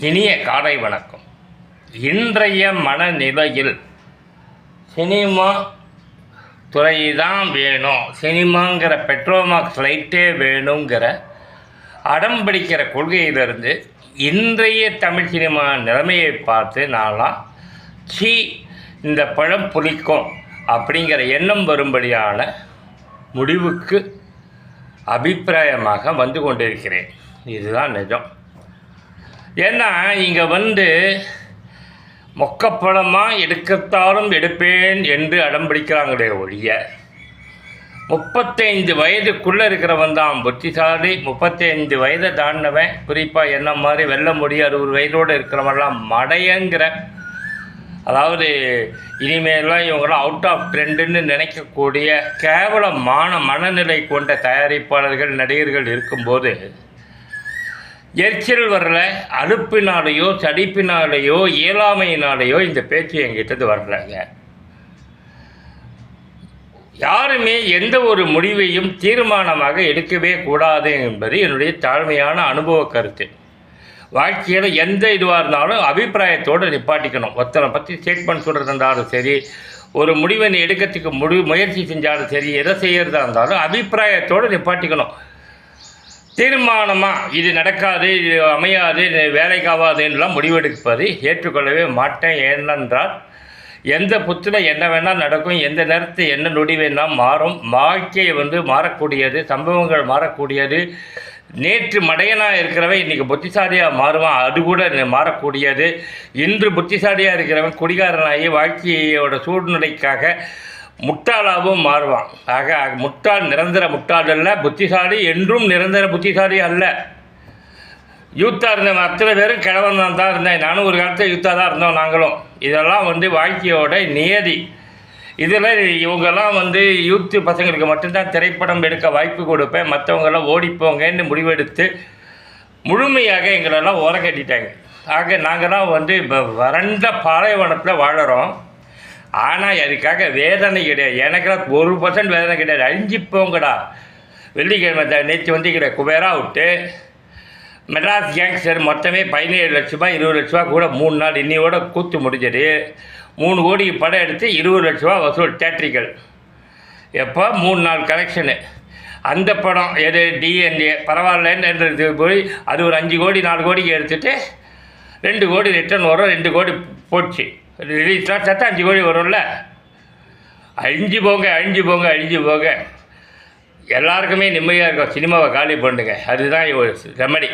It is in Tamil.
இனிய காலை வணக்கம். இன்றைய மனநிலையில் சினிமா துறை தான் வேணும். சினிமாங்கிற பெட்ரோமாக்ஸ் லைட்டே வேணுங்கிற அடம் பிடிக்கிற கொள்கையிலிருந்து இன்றைய தமிழ் சினிமா நிலைமையை பார்த்து நான்லாம் சி இந்த பழம் புளிக்கும் அப்படிங்கிற எண்ணம் வரும்படியான முடிவுக்கு அபிப்பிராயமாக வந்து கொண்டிருக்கிறேன். இதுதான் நிஜம். ஏன்னா இங்கே வந்து மொக்கப்பழமாக எடுக்கத்தாலும் எடுப்பேன் என்று அடம்பிடிக்கிறாங்களே ஒழிய முப்பத்தைந்து வயதுக்குள்ளே இருக்கிறவன் தான் புத்திசாலி முப்பத்தைந்து வயதை தாண்டினவன் குறிப்பாக என்ன மாதிரி வெல்ல முடியும் அறுபது வயதோடு இருக்கிறவன்லாம் மடையங்கிற அதாவது இனிமேலாம் இவங்களாம் அவுட் ஆஃப் ட்ரெண்டுன்னு நினைக்கக்கூடிய கேவலமான மனநிலை கொண்ட தயாரிப்பாளர்கள் நடிகர்கள் இருக்கும்போது எரிச்சல் வரல அலுப்பினாலேயோ சடிப்பினாலேயோ இயலாமையினாலேயோ இந்த பேச்சு என்கிட்டது வரலைங்க. யாருமே எந்த ஒரு முடிவையும் தீர்மானமாக எடுக்கவே கூடாது என்பது என்னுடைய தாழ்மையான அனுபவ கருத்து. வாழ்க்கையில் எந்த இதுவாக இருந்தாலும் அபிப்பிராயத்தோடு நிப்பாட்டிக்கணும். ஒருத்தனை பற்றி ஸ்டேட்மெண்ட் சொல்கிறது இருந்தாலும் சரி ஒரு முடிவை நீ எடுக்கிறதுக்கு முடி முயற்சி செஞ்சாலும் சரி எதை செய்கிறதா இருந்தாலும் அபிப்பிராயத்தோடு நிப்பாட்டிக்கணும். தீர்மானமாக இது நடக்காது இது அமையாது இது வேலைக்கு முடிவெடுப்பது ஏற்றுக்கொள்ளவே மாட்டேன். ஏனென்றால் எந்த புத்தில் என்ன வேணால் நடக்கும் எந்த நேரத்தில் என்ன நொடி வேணால் மாறும் வாழ்க்கை வந்து மாறக்கூடியது சம்பவங்கள் மாறக்கூடியது நேற்று மடையனாக இருக்கிறவன் இன்றைக்கி புத்திசாலியாக மாறுவான் அது கூட மாறக்கூடியது. இன்று புத்திசாலியாக இருக்கிறவன் குடிகாரனாகி வாழ்க்கையோட சூழ்நிலைக்காக முட்டாளாகவும் மாறுவான். ஆக முட்டாள் நிரந்தர முட்டாள் அல்ல புத்திசாலி என்றும் நிரந்தர புத்திசாலி அல்ல. யூத்தாக இருந்தவன் அத்தனை பேரும் கிழவன் நான் தான் இருந்தேன் நானும் ஒரு காலத்தில் யூத்தாக தான் இருந்தோம் நாங்களும். இதெல்லாம் வந்து வாழ்க்கையோட நியதி. இதில் இவங்கெல்லாம் வந்து யூத்து பசங்களுக்கு மட்டும்தான் திரைப்படம் எடுக்க வாய்ப்பு கொடுப்பேன். மற்றவங்கெல்லாம் ஓடிப்போங்கன்னு முடிவெடுத்து முழுமையாக எங்களெல்லாம் ஓரக்கட்டிட்டாங்க ஆக நாங்கள்லாம் வந்து வறண்ட பாலைவனத்தில் வாழறோம். ஆனால் அதுக்காக வேதனை கிடையாது. எனக்கெல்லாம் ஒரு பர்சன்ட் வேதனை கிடையாது. அழிஞ்சிப்போங்கடா வெள்ளிக்கிழமை த- நேற்று வந்து கிடையாது குபேரா விட்டு மெட்ராஸ் கேங்ஸ்டர் மொத்தமே பதினேழு லட்ச ரூபாய் இருபது லட்ச ரூபா கூட மூணு நாள் இன்னையோட கூத்து முடிஞ்சது. மூணு கோடி படம் எடுத்து இருபது லட்ச ரூபா வசூல் தேட்ரிக்கல் எப்போ? மூணு நாள் கலெக்ஷனு அந்த படம் எது? டிஎன்ஏ பரவாயில்லன்றது போய் அது ஒரு அஞ்சு கோடி நாலு கோடிக்கு எடுத்துகிட்டு ரெண்டு கோடி ரிட்டர்ன் வரும் ரெண்டு கோடி போச்சு. ரிலீஸ்லாம் சட்டம் அஞ்சு கோடி வரும்ல. அழிஞ்சு போங்க அழிஞ்சு போங்க அழிஞ்சு போங்க. எல்லாருக்குமே நிம்மதியாக இருக்கும். சினிமாவை காலி பண்ணுங்க அதுதான் ஒரு ரெமடி